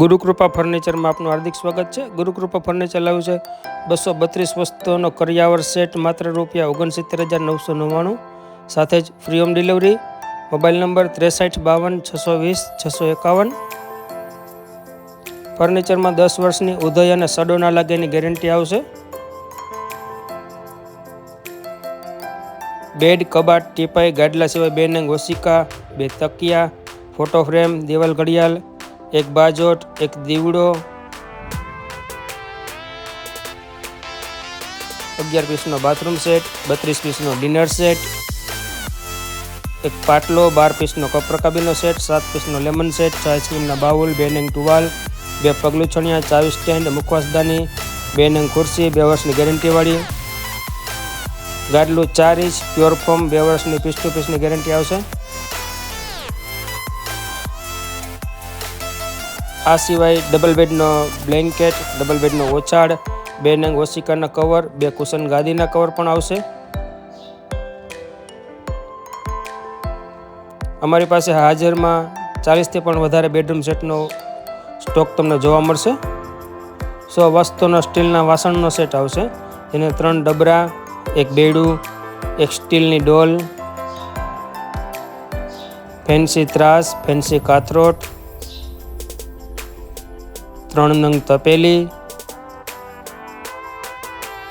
ગુરુકૃપા ફર્નિચરમાં આપનું હાર્દિક સ્વાગત છે. ગુરુકૃપા ફર્નિચર લાવ્યું છે બસો બત્રીસ વસ્તુઓનો કરિયાવર સેટ માત્ર રૂપિયા ઓગણસિત્તેર હજાર નવસો નવ્વાણું. સાથે જ free home delivery mobile number ત્રેસઠ બાવન છસો વીસ છસો એકાવન. ફર્નિચરમાં દસ વર્ષની ઉદય અને સડો ના લાગે એની ગેરંટી આવશે. બેડ, કબાટ, ટીપાઈ, ગાડલા સિવાય બે નંગ ઓશિકા બે તકિયા, ફોટો ફ્રેમ, દિવાલ ઘડિયાળ એક બાજોટ, એક દીવડો. અગિયાર પીસનો બાથરૂમ સેટ, બત્રીસ પીસનો ડિનર સેટ, એક પાટલો, બાર પીસનો કપ્રકાબીનો સેટ, સાત પીસનો લેમન સેટ છ આઈસ્ક્રીમના બાઉલ, બે નંગ ટુવાલ, બે પગલું છણિયા ચાવી સ્ટેન્ડ મુખવાસદાની, બે નંગ ખુરશી, બે વર્ષની ગેરંટીવાળી ગાડલું ચાર ઇંચ, પ્યોર ફોર્મ, બે વર્ષની પીસ ટુ પીસની ગેરંટી આવશે. આ સિવાય ડબલ બેડનો બ્લેન્કેટ, ડબલ બેડનો ઓછાડ બે નંગ ઓશિકાના કવર, બે કુશન ગાદીના કવર પણ આવશે. અમારી પાસે હાજરમાં ચાલીસથી પણ વધારે બેડરૂમ સેટનો સ્ટોક તમને જોવા મળશે. સો વસ્તુનો, સ્ટીલના વાસણનો સેટ આવશે. જેને ત્રણ ડબરા, એક બેડું, એક સ્ટીલની ડોલ, ફેન્સી ત્રાસ, ફેન્સી કાથરોટ ત્રણ નંગ તપેલી,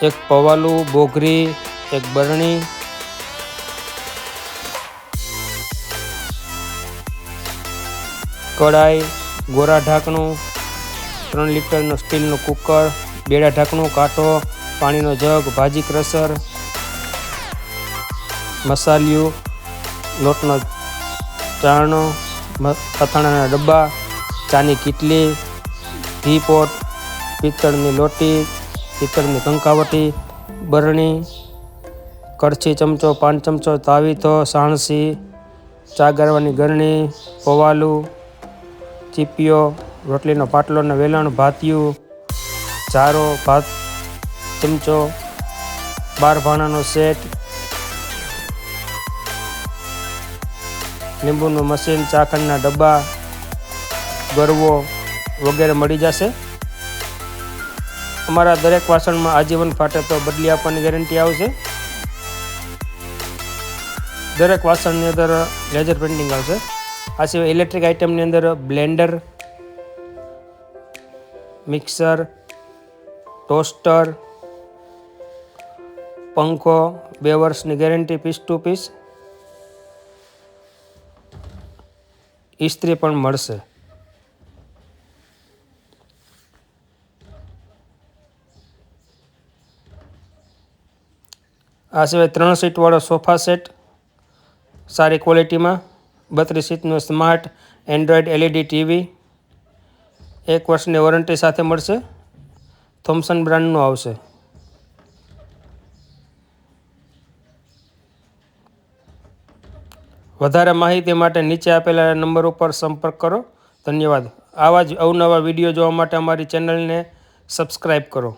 એક પવાલું, બોઘરી, એક બરણી. કડાઈ, ગોરા ઢાંકણું, ત્રણ લીટરનું સ્ટીલનું કુકર, બેડા ઢાંકણું, કાંટો, પાણીનો જગ, ભાજી ક્રશર, મસાલિયું, લોટનો ચારણો અથાણાના ડબ્બા, ચાની કીટલી ઘી પોટ પિત્તળની લોટી, પિત્તળની કંકાવટી, બરણી કડછી ચમચો, પાન ચમચો, તાવીથો, સાણસી ચા ગાળવાની ગરણી, પવાલું, ચીપિયો, રોટલીનો પાટલો ને વેલણ, ભાતિયું, ચારો, ભાત ચમચો, બાર ભાણાનો સેટ, લીંબુનું મશીન ચાખંડના ડબ્બા, ગરવો વગેરે મળી જશે. અમારા દરેક વાસણમાં આજીવન ફાટે તો બદલી આપવાની ગેરંટી આવશે. દરેક વાસણની અંદર લેઝર પ્રિન્ટિંગ આવશે. આ સિવાય ઇલેક્ટ્રિક આઇટમની અંદર બ્લેન્ડર, મિક્સર, ટોસ્ટર, પંખો, બે વર્ષની ગેરંટી પીસ ટુ પીસ. ઇસ્ત્રી પણ મળશે. આ સિવાય ત્રણ સીટવાળો સોફા સેટ, સારી ક્વોલિટીમાં, બત્રીસ સીટનું સ્માર્ટ એન્ડ્રોઈડ એલઈડી ટીવી, એક વર્ષની વોરંટી સાથે મળશે થોમ્સન બ્રાન્ડનું આવશે. વધારે માહિતી માટે નીચે આપેલા નંબર ઉપર સંપર્ક કરો. ધન્યવાદ. આવા જ અવનવા વીડિયો જોવા માટે અમારી ચેનલને સબસ્ક્રાઈબ કરો.